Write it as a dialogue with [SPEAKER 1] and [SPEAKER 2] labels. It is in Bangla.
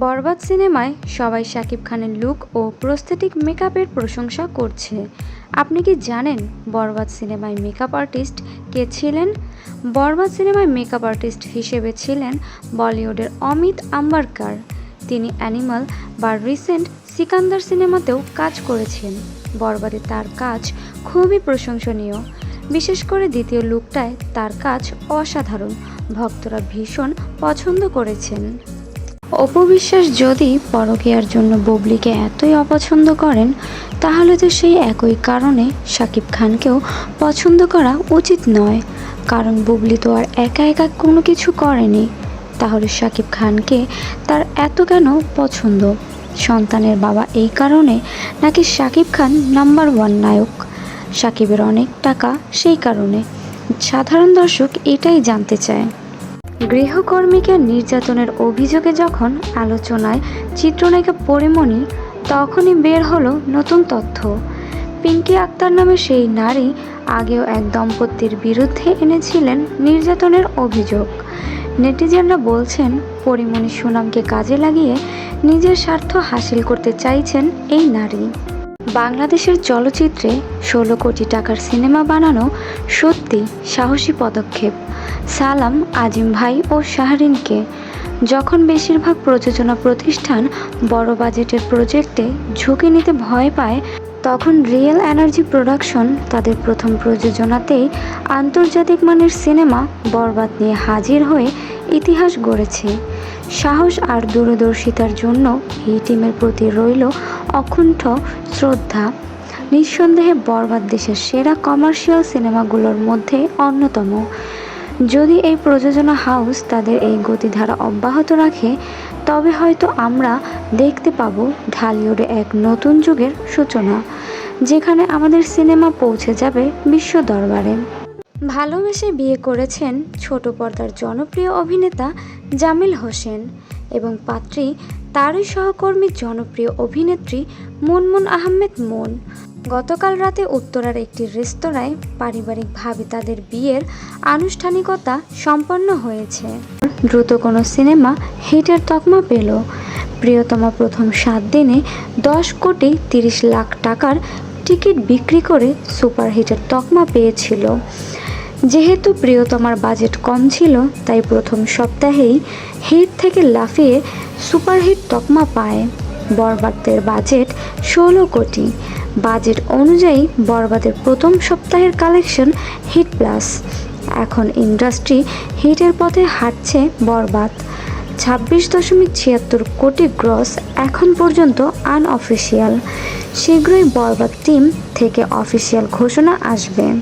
[SPEAKER 1] বরবাদ সিনেমায় সবাই শাকিব খানের লুক ও প্রস্থেটিক মেকআপের প্রশংসা করছে। আপনি কি জানেন বরবাদ সিনেমায় মেকআপ আর্টিস্ট কে ছিলেন? বরবাদ সিনেমায় মেকআপ আর্টিস্ট হিসেবে ছিলেন বলিউডের অমিত আম্বারকার। তিনি অ্যানিমাল বা রিসেন্ট সিকান্দার সিনেমাতেও কাজ করেছেন। বরবাদে তার কাজ খুবই প্রশংসনীয়। বিশেষ করে দ্বিতীয় লুকটায় তার কাজ অসাধারণ। ভক্তরা ভীষণ পছন্দ করেছেন। অপবিশ্বাস যদি পরকীয়ার জন্য বুবলিকে এতই অপছন্দ করেন, তাহলে তো সেই একই কারণে শাকিব খানকেও পছন্দ করা উচিত নয়। কারণ বুবলি তো আর একা একা কোনো কিছু করেনি। তাহলে শাকিব খানকে তার এত কেন পছন্দ? সন্তানের বাবা এই কারণে নাকি শাকিব খান নাম্বার ওয়ান নায়ক? শাকিবের অনেক টাকা সেই কারণে। সাধারণ দর্শক এটাই জানতে চায়। গৃহকর্মীকে নির্যাতনের অভিযোগে যখন আলোচনায় চিত্রনায়িকা পরিমণি, তখনই বের হলো নতুন তথ্য। পিঙ্কি আক্তার নামে সেই নারী আগেও এক দম্পতির বিরুদ্ধে এনেছিলেন নির্যাতনের অভিযোগ। নেটিজেনরা বলছেন, পরিমণি সুনামকে কাজে লাগিয়ে নিজের স্বার্থ হাসিল করতে চাইছেন এই নারী। বাংলাদেশের চলচ্চিত্রে ষোলো কোটি টাকার সিনেমা বানানো সত্যি সাহসী পদক্ষেপ। সালাম আজিম ভাই ও শাহরিনকে। যখন বেশিরভাগ প্রযোজনা প্রতিষ্ঠান বড় বাজেটের প্রজেক্টে ঝুঁকি নিতে ভয় পায়, তখন রিয়েল এনার্জি প্রোডাকশন তাদের প্রথম প্রযোজনাতেই আন্তর্জাতিক মানের সিনেমা বরবাদ নিয়ে হাজির হয়ে ইতিহাস গড়েছে। সাহস আর দূরদর্শিতার জন্য এই টিমের প্রতি রইল অকুণ্ঠ শ্রদ্ধা। নিঃসন্দেহে বরবাদ দেশের সেরা কমার্শিয়াল সিনেমাগুলোর মধ্যে অন্যতম। যদি এই প্রযোজনা হাউস তাদের এই গতিধারা অব্যাহত রাখে, তবে হয়তো আমরা দেখতে পাবো ঢালিউডে এক নতুন যুগের সূচনা, যেখানে আমাদের সিনেমা পৌঁছে যাবে বিশ্ব দরবারে। ভালোবেসে বিয়ে করেছেন ছোট পর্দার জনপ্রিয় অভিনেতা জামিল হোসেন এবং পাত্রী তারই সহকর্মী জনপ্রিয় অভিনেত্রী মুনমুন আহমেদ মুন। গতকাল রাতে উত্তরার একটি রেস্তোরাঁয় পারিবারিকভাবে তাদের বিয়ের আনুষ্ঠানিকতা সম্পন্ন হয়েছে। দ্রুত কোনো সিনেমা হিটের তকমা পেল। প্রিয়তমা প্রথম সাত দিনে দশ কোটি তিরিশ লাখ টাকার টিকিট বিক্রি করে সুপারহিটের তকমা পেয়েছিল। যেহেতু প্রিয়তমার বাজেট কম ছিল, তাই প্রথম সপ্তাহেই হিট থেকে লাফিয়ে সুপারহিট তকমা পায়। বরবাদের বাজেট ষোলো কোটি। বাজেট অনুযায়ী বরবাদের প্রথম সপ্তাহের কালেকশন হিট প্লাস। এখন ইন্ডাস্ট্রি হিটের পথে হাঁটছে বরবাদ। ছাব্বিশ দশমিক ছিয়াত্তর কোটি গ্রস এখন পর্যন্ত আনঅফিসিয়াল শীঘ্রই বরবাদ টিম থেকে অফিসিয়াল ঘোষণা আসবে।